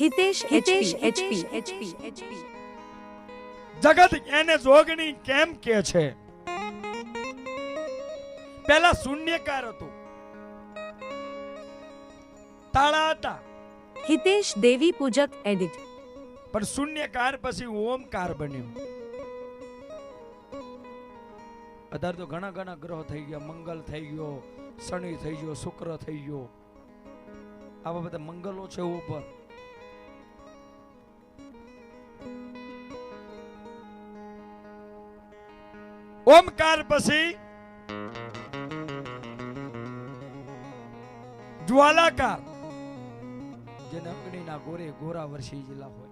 Hitesh Hitesh H P H P H P જગત એને જોગણી કેમ કે છે? પહેલા શૂન્યકાર હતો. તાળા હતા. Hitesh Devipujak edit. પણ શૂન્યકાર પછી ઓમકાર બન્યો. અત્યારે તો ઘણા ઘણા ગ્રહ થઈ ગયા. મંગલ થઈ ગયો શનિ થઈ ગયો શુક્ર થઈ ગયો. આવા બધા મંગલો છે ઉપર. ઓમકાર પછી જ્વાલાકાર. અગ્નિના ગોરે ગોરા વર્ષી જિલ્લા હોય.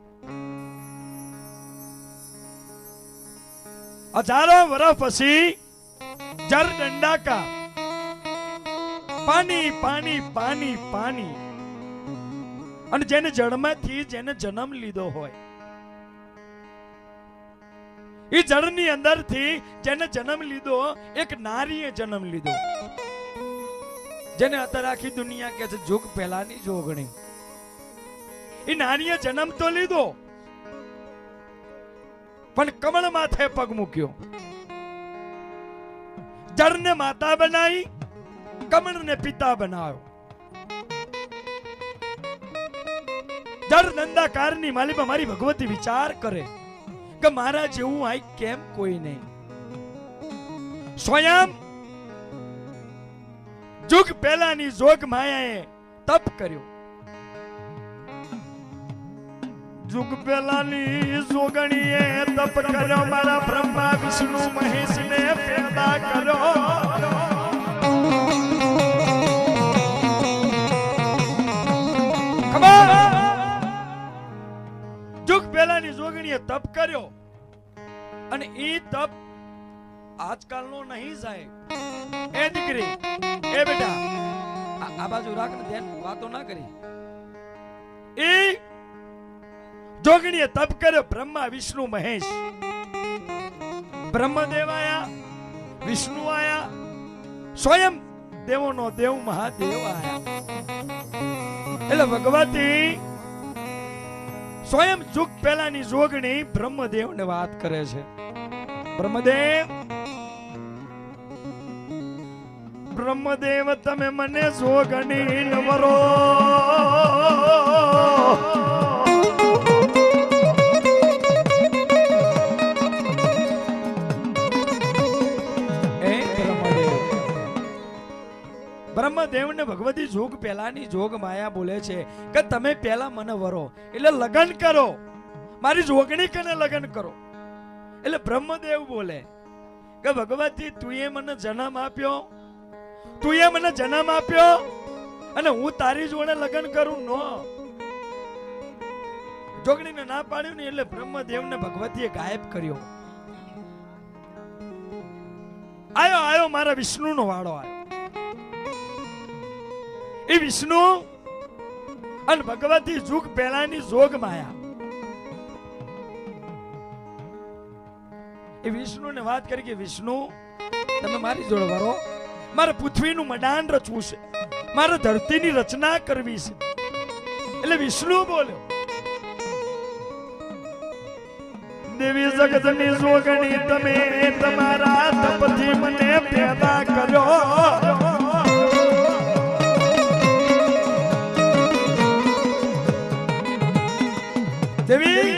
હજારો વર્ષ પછી જર દંડાકા પાણી પાણી પાણી પાણી. અને જેને જળમાંથી જેને જન્મ લીધો હોય. એ જળની અંદરથી જેને જન્મ લીધો, એક નારીએ જન્મ લીધો. જેને અત્યારે આખી દુનિયા કે છે, જોગ પહેલાની જોગણી એ નારીએ જન્મ તો લીધો, પણ કમળ માથે પગ મૂક્યો. જળને માતા બનાવી, કમળને પિતા બનાવ્યો. જળ નંદાકારની માલિકા મારી ભગવતી વિચાર કરે. કે મારા જેવું આ કેમ કોઈ નહીં? સ્વયં જુગ પહેલાની જોગ માયાએ તપ કર્યો. જુગ પહેલાની જોગણીએ તપ કર્યો, મારા બ્રહ્મા વિષ્ણુ મહેશને પેદા કર્યો. પહેલાની જોગણીએ તપ કર્યો. અને એ તપ આજકાલનો નહીં જાય. એ દીકરી, એ બેટા, આ- બાજુ રાખ ધ્યાન, વાતો ના કરી. એ જોગણીએ તપ કર્યો, બ્રહ્મા, વિષ્ણુ, મહેશ. બ્રહ્મદેવ આયા, વિષ્ણુ આયા, સ્વયં દેવોનો દેવ, મહાદેવ આયા. એટલે ભગવતી સ્વયં જુગ પહેલાની જોગણી બ્રહ્મદેવને વાત કરે છે. બ્રહ્મદેવ બ્રહ્મદેવ તમે મને જોગણી નવરો ભગવતી જોગ પહેલાની જોગ માયા બોલે છે કે તમે પહેલા મને વરો. એટલે લગ્ન કરો. મારી જોગણી કને લગ્ન કરો? એટલે બ્રહ્મદેવ બોલે કે ભગવતી તુંએ મને જન્મ આપ્યો. તુંએ મને જન્મ આપ્યો અને હું તારી જોડે લગ્ન કરું નો. જોગણીને ના પાડ્યું ને એટલે બ્રહ્મદેવને ભગવતીએ ગાયબ કર્યો. આયો આયો, મારા વિષ્ણુનો વાળો આયો. એ વિષ્ણુ, અને ભગવતી જુગ પહેલાની જોગ માયા. એ વિષ્ણુને વાત કરી કે, વિષ્ણુ, તમે મારી જોડે વરો. મારે પૃથ્વીનું મડાન રચવું છે. મારે ધરતીની રચના કરવી છે. એટલે વિષ્ણુ બોલ્યો, દેવી જગતની જોગણી તમે તમારા તપથી મને પેદા કર્યો. દેવી,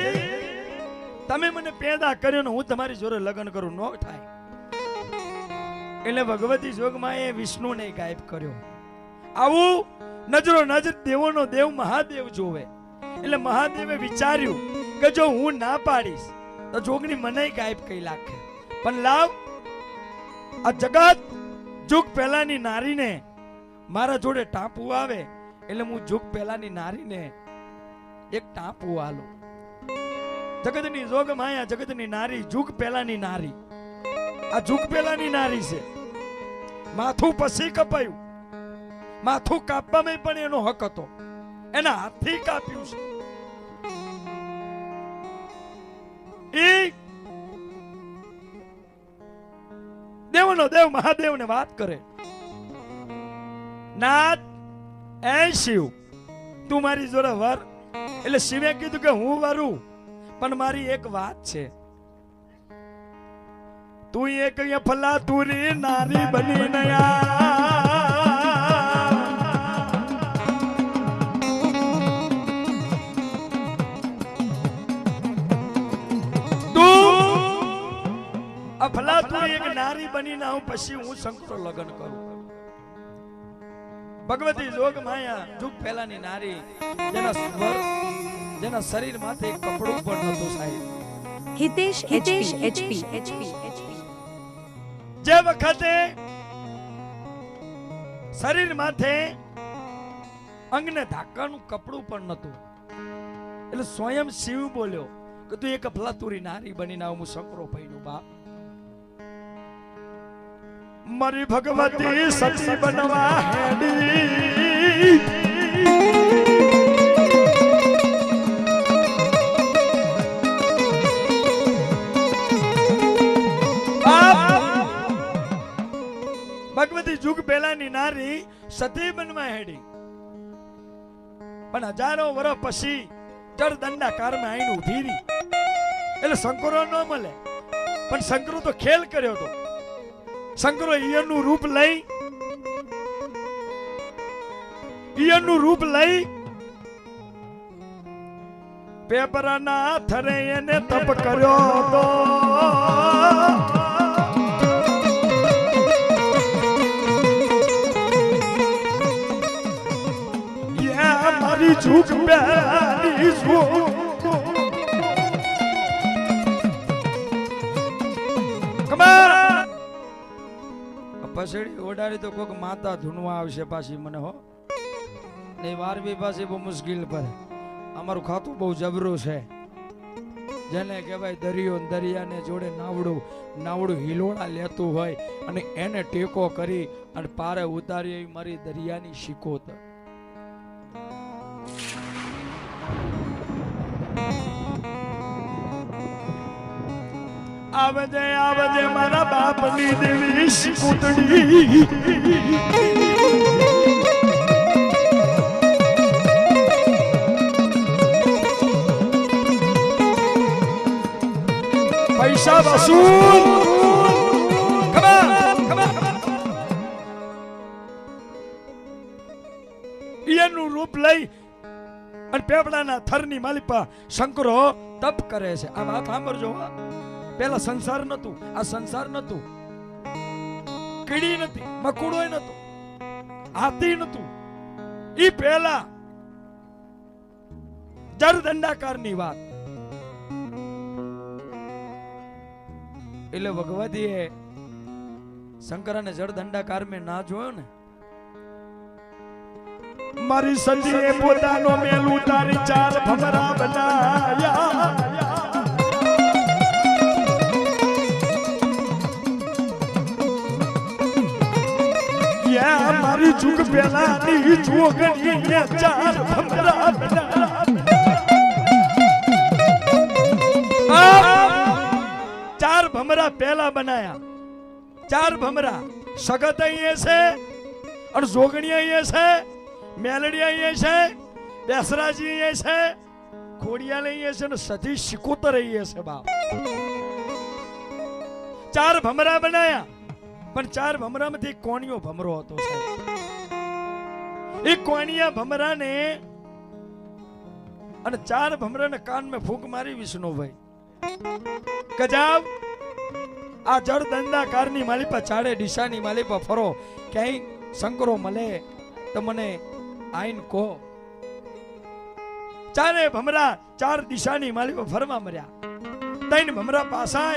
તમે મને પેદા કર્યો ને હું તમારી જોડે લગ્ન કરું, નો થાય. એટલે ભગવતી જોગમાં એ વિષ્ણુને ગાયબ કર્યો. આવું નજરો નજર દેવોનો દેવ મહાદેવ જોવે. એટલે મહાદેવે વિચાર્યું કે જો હું ના પાડીશ, તો જોગની મને ગાયબ કઈ લાગે પણ લાવ, આ જગત જુગ પહેલાની નારીને મારા જોડે ટાંપુ આવે, એટલે હું જુગ પહેલાની નારીને એક ટાંપુ આલું. જગતની જોગ માયા, જગતની નારી, જુગ પહેલાની નારી. આ જુગ પહેલાની નારી છે. માથું પછી કપાયું. માથું કાપવામાં પણ એનો હક હતો. એના હાથથી કાપ્યું છે. દેવનો દેવ મહાદેવને વાત કરે. નાથ એ શિવ તું મારી જોડે વર. એટલે શિવે કીધું કે હું વરું. પણ મારી એક વાત છે. તું એક ફલા તુરી નારી બની અફલા તું એક નારી બનીને આવું, પછી હું શંકરો લગ્ન કરું. ભગવતી જોગ માયા જુગ પહેલાની નારી, જેના સ્વર જેના શરીર માથે કપડું પણ નતું સાહેબ. Hitesh Hitesh H P H P H P જે વખતે શરીર માથે અંગને ઢાંકવાનું કપડું પણ નતું એટલે સ્વયં શિવ બોલ્યો કે તું એક ફલાતુરી નારી બનીને આવ હું શંકરો પૈણું બાપ. મારી ભગવતી સતી બનવા હેડી. ભગવતી જુગ પહેલાની નારી સતી બનવા હેડી. પણ હજારો વર્ષ પછી ચડ દંડાકારમાં આઈને ઊભી રહી. એટલે શંકરો ન મળે. પણ શંકરો તો ખેલ કર્યો હતો. શંકરો ઈયરનું રૂપ લઈ ઈયરનું રૂપ લઈ, પેપરના થરે એને તપ કર્યો તો ઝૂક બેની ઝૂક તો કોક માતા ધૂનવા આવશે પાછી મને, હો. ને વારવી પાછી બહુ મુશ્કેલ પર અમારું ખાતું બહુ જબરું છે. જેને કહેવાય દરિયો દરિયાને જોડે નાવડું નાવડું હિલોળા લેતું હોય અને એને ટેકો કરી અને પારે ઉતારી મારી દરિયાની શિકોતર. આવજે આવજે મારા બાપની દેવી શિકોતડી. પૈસા વસૂલ. રૂપ લઈ અને પેપડાના થરની માલિપા શંકરો તપ કરે છે. આ વાત સાંભળજો, હો. પેલા સંસાર નતું, આ સંસાર નતું. કીડી નથી મકુડો નતું, હાથી નતું. ઈ પેલા જરદંડાકારની વાત. એટલે ભગવતીએ શંકરાને જળદંડાકાર મેં ના જોયો ને? મારી સતીએ પોતાનો મેલ ઉતારી ચાર ભમરા બનાયા. મારી જુગ પેલાની જોગણી ને ચાર ભમરા ચાર ભમરા પહેલા બનાયા. ચાર ભમરા. સગત અહીંયા છે, અને જોગણી અહીંયા છે, મેલડી અહીંયા છે, બેસરાજી અહીંયા છે ખોડિયા અહીંયા છે, અને સધી શિકોતર અહીંયા છે બાપ. ચાર ભમરા બનાયા, પણ ચાર ભમરામાંથી કોણિયો ભમરો હતો સાહેબ? એ કોણિયા ભમરાને અને ચાર ભમરાને કાન ફૂંક મારી વિષ્ણુભાઈ. ગજાવ આ જળ દંડાકારની માલિપા ચાડે ડીસાની માલિપા ફરો, ક્યાંય શંકરો મળે તો મને આઈન કહો. ચારે ભમરા ચાર દિશાની માલિપા ફરવા મર્યા. તૈન ભમરા પાસા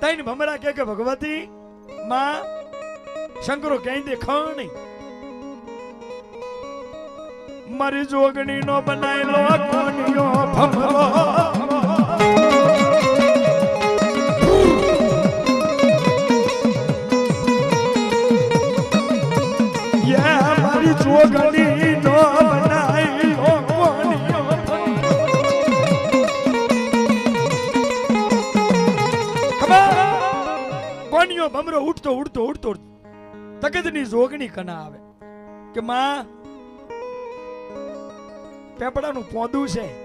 તૈન ભમરા કે કે ભગવતી માં શંકરો ક્યાંય દેખાવ નહીં. મારી જોગણી નો બનાયેલો કોણિયો ભમરો. મારી જોગણી નો બનાયેલો કોણિયો ભમરો. ઉઠતો ઉઠતો ઉઠતો તકદની જોગણી કના આવે કે માં પેપડાનું પોદું છે.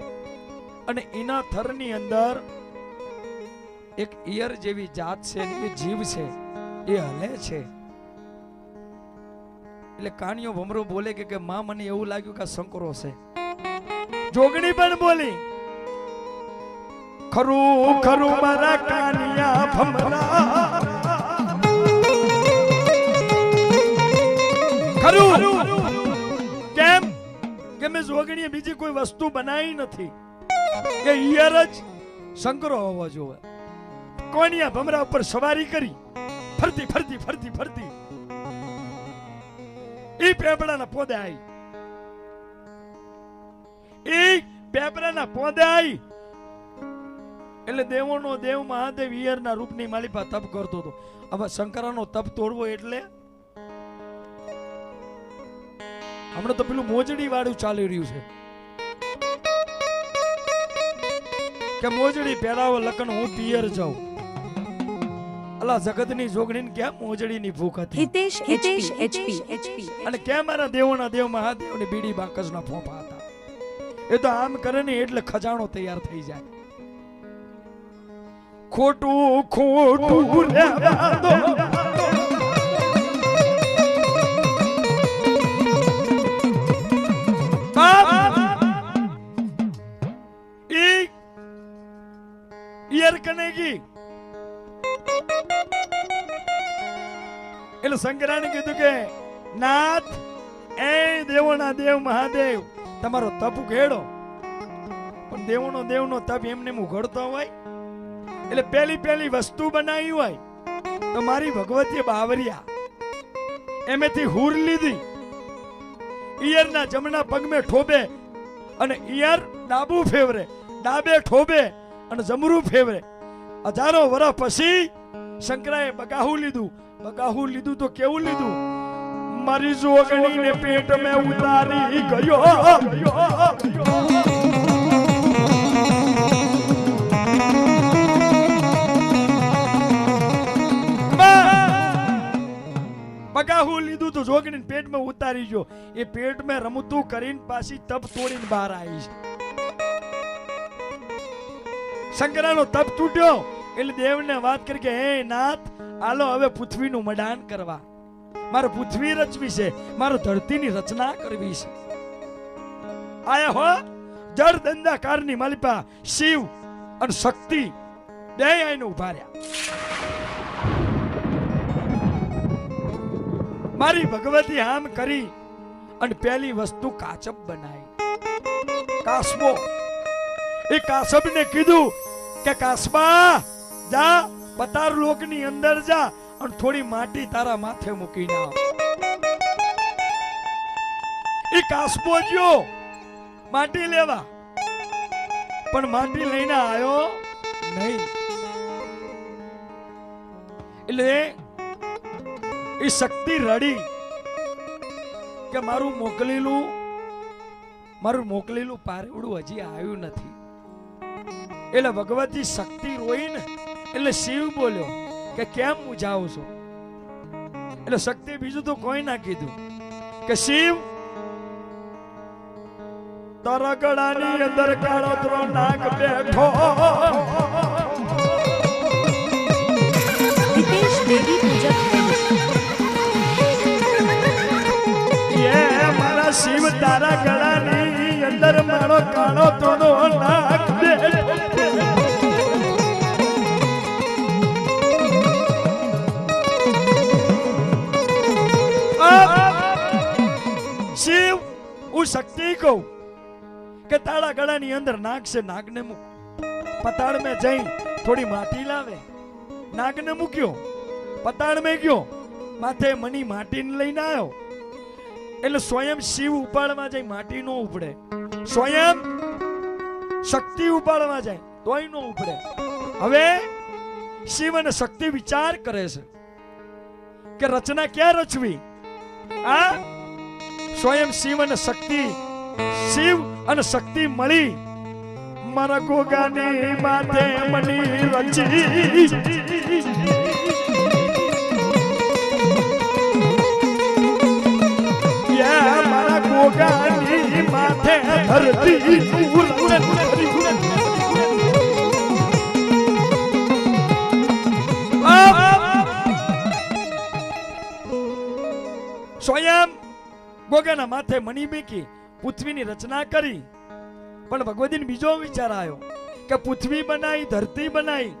અને એના થરની અંદર એક ઈયર જેવી જાત છે એ જીવ છે. એ હલે છે. એટલે કાનિયો ભમરો બોલે કે માં, મને એવું લાગ્યું કે સંકરો છે. જોગણી પણ બોલી. ખરું ખરું, મારા કાનિયા ભમરા. ખરું. કે મેં જોગણીએ બીજી કોઈ વસ્તુ બનાવી નથી. કે ઈયર જ શંકરો હોવો જોવે. કોણિયા ભમરા ઉપર સવારી કરી? ફરતી ફરતી ફરતી ફરતી. ઈ પેપડાના પોદે આવી ઈ પેપડાના પોદે આવી એટલે દેવોનો દેવ મહાદેવ ઈયરના રૂપની માલિપા તપ કરતો હતો. હવે શંકરાનો તપ તોડવો એટલે હમણાં તો પેલું મોજડી વાળું ચાલી રહ્યું છે. કે મોજડી પહેરાવો લખન હું પિયર જાઉં. અલા જગતની જોગણીને કેમ મોજડીની ભૂખ હતી? હિતેશ હિતેશ એચપી એચપી અને કેમ મારા દેવોના દેવ મહાદેવની બીડી બાકસના ફોફા હતા? એ તો આમ કરે ને એટલે ખજાણો તૈયાર થઈ જાય. ખોટું ખોટું રહેવા દો. ઈયર એટલે શંકરાને કીધું કે નાથ એ દેવોના દેવ મહાદેવ તમારો તપ ઉઘેડો પણ દેવોનો દેવનો તપ એમને એમ ઉઘડતો હોય એટલે પહેલી પહેલી વસ્તુ બનાવી હોય તો મારી ભગવતીએ બાવરિયા એમેથી હુર લીધી ઈયરના જમણા પગમે ઠોબે અને ઈયર ડાબુ ફેવરે ડાબે ઠોબે અને જમરૂ ફેવરે. હજારો વર્ષ પછી શંકરાએ બગાહું લીધું. બગાહું લીધું તો કેવું લીધું? મારી જોગણીને પેટ મેં ઉતારી ગયો. બગાહું લીધું તો જોગણીને પેટમાં ઉતારી ગયો. એ પેટમાં રમતું કરીને પાછી તપ તોડીને બહાર આવી છે શંકરાનો તપ તૂટ્યો. એટલે દેવને વાત કરી કે, હે નાથ, આલો હવે પૃથ્વીનું મડાન કરવા. મારે પૃથ્વી રચવી છે. મારે ધરતીની રચના કરવી છે. આયા હો, જળ દંડાકારની માલિપા શિવ અને શક્તિ બે આઈને ઊભા મારી ભગવતી આમ કરી અને પહેલી વસ્તુ કાચબ બનાવી. કાસબો એ કાસબને કીધું કે કાસબા જા પતાર લોકની અંદર જા અને થોડી માટી તારા માથે મૂકીને આવ. એ કાસબો ગયો માટી લેવા. પણ માટી લઈને આવ્યો નહીં. એટલે એ શક્તિ રડી કે મારું મોકલેલું મારું મોકલેલું પારેવડું હજી આવ્યું નથી. એટલે ભગવતી શક્તિ રોઈ ને એટલે શિવ બોલ્યો કે કેમ હું જાઉં છું? એટલે શક્તિ બીજું તો કોઈ ના કીધું કે શિવ તારા ગળાની અંદર કાળો નાક બેઠો. હિતેશ દેવી પૂજક એ મારા શિવ તારા ગળાની અંદર મારો કાળો તોડો નાગ કહું કે તાળા ગળાની અંદર નાગ છે, નાગને મૂક. પતાળ મેં જઈ થોડી માટી લાવે. નાગને મૂક્યો. પતાળ મેં ગયો. માથે મની માટીને લઈને આવ્યો. એટલે સ્વયં શિવ ઉપાડવા જાય, માટી નો ઉપડે. સ્વયં શક્તિ ઉપાડવા જાય, તોય નો ઉપડે. હવે શિવ અને શક્તિ વિચાર કરે છે કે રચના ક્યાં રચવી? આ સ્વયં શિવ અને શક્તિ શિવ અને શક્તિ મળી મારા ગોગાની માથે મળી રચી મારા ગોગાની માથે ધરતી. સ્વયં ગોગાના માથે મણી મૂકી પૃથ્વીની રચના કરી. પણ ભગવતીને બીજો વિચાર આવ્યો કે પૃથ્વી બનાવી ધરતી બનાવી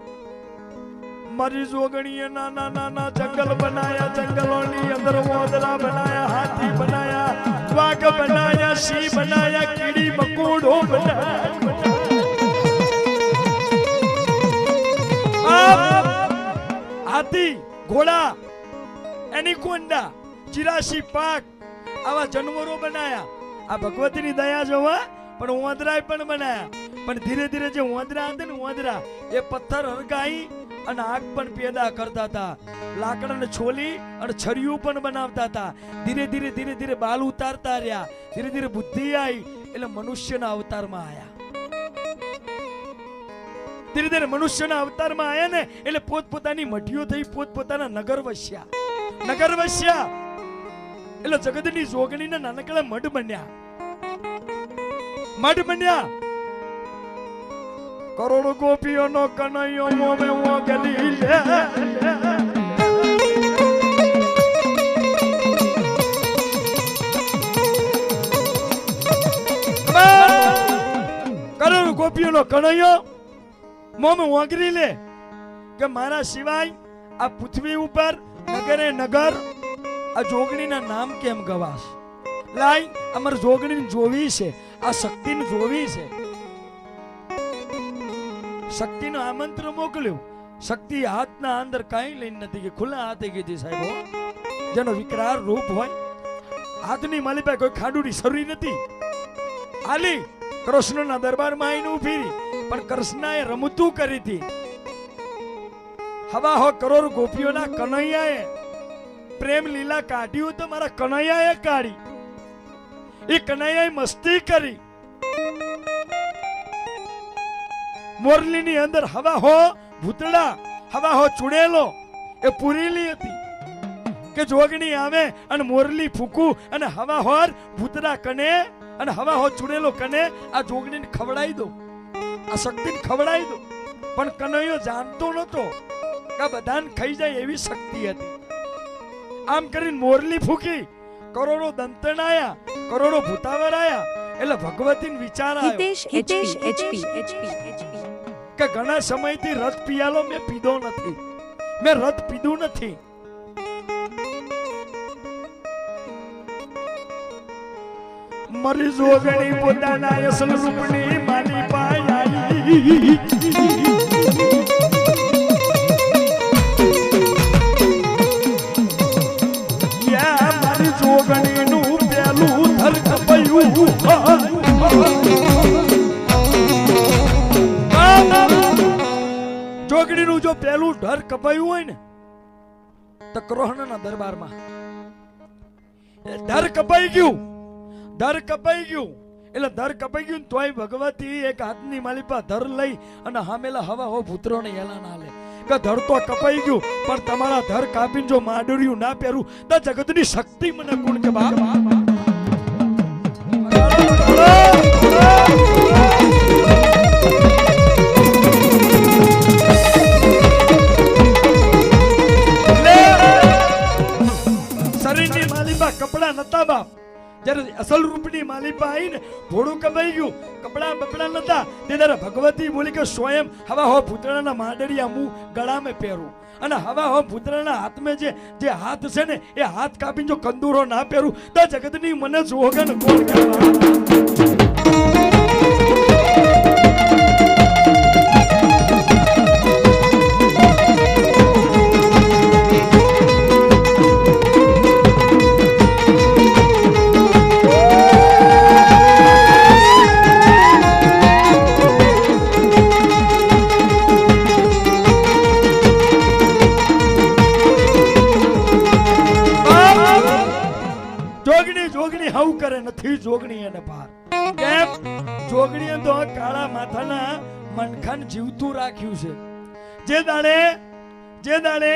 મારી જોગણીએ નાના નાના જંગલ બનાયા, જંગલોની અંદર મોદરા બનાયા, હાથી બનાયા, વાઘ બનાયા, સિંહ બનાયા, કીડી, મકોડો બનાયા. હાથી, ઘોડા એનિકોન્ડા ચિરાશી પાક, આવા જાનવરો બનાયા. આ ભગવતીની દયા જોવા પણ ઓંદરાય પણ બનાયા પણ ધીરે ધીરે જે ઓંદરા હતા ને ઓંદરા, એ પથ્થર હરગાઈ અને આગ પણ પેદા કરતા હતા. લાકડાને છોલી અને છરીયું પણ બનાવતા હતા. ધીરે ધીરે ધીરે ધીરે બાલ ઉતારતા રહ્યા. ધીરે ધીરે બુદ્ધિ આવી એટલે મનુષ્યના અવતારમાં આવ્યા ધીરે ધીરે મનુષ્યના અવતારમાં આવ્યા ને એટલે પોતપોતાની મઢીઓ થઈ પોતપોતાના નગર વસ્યા. નગર વસ્યા. એટલે જગતની જોગણીના નાનકડા મઢ બન્યા. મઢ બન્યા. કરોડો ગોપીઓનો કનૈયો મોમે મોગલી લે કરોડો ગોપીઓનો કનૈયો મોમે ઓગરી લે કે મારા સિવાય આ પૃથ્વી ઉપર નગરે નગર આ જોગણીના નામ કેમ ગવાશ? લાઈ અમાર જોગણીને જોવી છે, આ શક્તિને જોવી છે. શક્તિનું આમંત્રણ મોકલ્યું. શક્તિ હાથના અંદર કાંઈ લઈને નથી કે ખુલ્લા હાથે કીધી સાહેબ જેનો વિકરાર રૂપ હોય. હાથની માલી પાસે કોઈ ખાડુડી શરીર નથી. આલી, કૃષ્ણના દરબારમાં આવીને ઊભી પણ કૃષ્ણએ રમતું કરી હતી. હવા હો કરોડ ગોપીઓના કનૈયાએ પ્રેમ લીલા કાઢ્યું તો મારા કનૈયાએ કાઢી. એ કનૈયાએ મસ્તી કરી. મોરલીની અંદર હવા હો ભૂતડા હવા હો ચુડેલો, એ પૂરેલી હતી. કે જોગણી આવે અને મોરલી ફૂકું અને હવા હોર ભૂતડા કને અને હવા હો ચુડેલો કને, આ જોગણીને ખવડાવી દો આ શક્તિને ખવડાવી દો પણ કનૈયો જાણતો નહોતો કે બધાને ખાઈ જાય એવી શક્તિ હતી. આમ કરીને મોરલી ફૂકી. કરોડો દંતણ આયા કરોડો ભૂતાવર આયા એટલે ભગવતીને વિચાર આવ્યો Hitesh Hitesh HP HP HP કે ઘણા સમયથી રથ પિયાલો મેં પીધો નથી. મેં રથ પીધું નથી. મરી જોગણી પોતાના અસલ રૂપની માની પાઈ. યા જોગણીનું જો પેલું ઢર કપાયું હોય ને, તો ક્રોહણના દરબારમાં ઢર કપાઈ ગયું, ઢર કપાઈ ગયું. એટલે ધર કપાઈ ગયું તોય ભગવતી એક હાથની માલિપા ધર લઈ અને હામેલા હવા હો ભૂતરોને એલા ના લે કે ધર તો કપાઈ ગયું, પણ તમારા ધર કાપીને જો માડુર્યું ના પહેરું, તો જગતની શક્તિ મને કોણ કે બાપ? શરીરની માલિપા કપડા નતા બાપ. જ્યારે અસલ રૂપની માલિપા આવીને ને કમાઈ ગયું, કપડા, બપડા નતા તે ત્યારે ભગવતી બોલી કે સ્વયં હવા હો ભૂતળાના માંડળિયા હું ગળામાં પહેરું. અને હવા હો ભૂતળાના હાથમાં જે જે હાથ છે ને, એ હાથ કાપીને જો કંદૂરો ના પહેરું, તો જગતની મને જોગન કોણ કહેવા જોગણી જોગણી હવ કરે, નથી જોગણી એને પાર. કેમ? જોગણીએ તો કાળા માથાના મનખાન જીવતું રાખ્યું છે. જે દાડે જે દાડે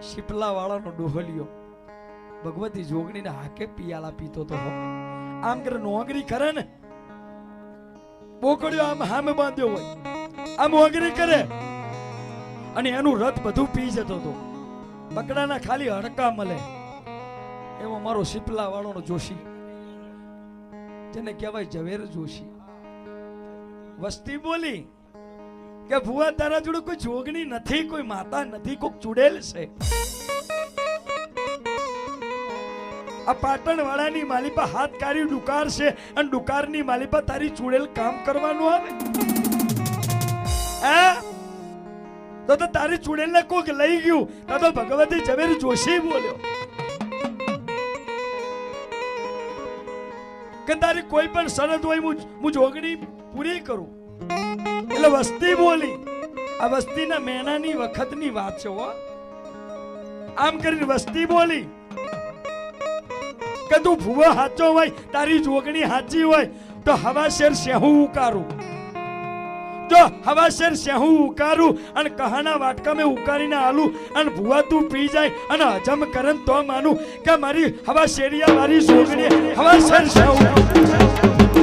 શિપલા વાળાનો ડોહલિયો ભગવતી જોગણીને હાકે પિયાલા પીતો તો આમ કરે નોકરી કરે ને. બોકડ્યો આમ હામે બાંધ્યો હોય. આમ ઓગરી કરે. અને એનું રથ બધું પી જતો હતો બકડાના ખાલી હડકા મળે. એવો મારો શિપલા વાળોનો જોશી. જેને કહેવાય ઝવેર જોશી. વસ્તી બોલી કે, ભુવા, તારા જોડે કોઈ જોગણી નથી, કોઈ માતા નથી કોઈક ચુડેલ છે. આ પાટણ વાળાની માલિપા હાથ કાઢી ડુકાર છે અને ડુકારની માલિપા તારી ચુડેલ કામ કરવાનું આવે. તો તારી ચુડેલને કોઈક લઈ ગયું. તો ભગવતી ઝવેર જોશી બોલ્યો. તારી કોઈ પણ શરત હોય, હું જોગણી પૂરી કરું. એટલે વસ્તી બોલી. આ વસ્તીના મહેનાની વખતની વાત છે હો. આમ કરીને વસ્તી બોલી. કે તું ભૂવો સાચો હોય, તારી જોગણી સાચી હોય, તો હવા શેર શેહું ઉકારું. જો હવા શેર શેહું ઉકારું અને કહાના વાટકા મેં ઉકારીને આલું અને ભૂવા તું પી જાય અને હજમ કરન તો માનું કે મારી હવા શેરિયા મારી સોગણી હવા શેર શેહું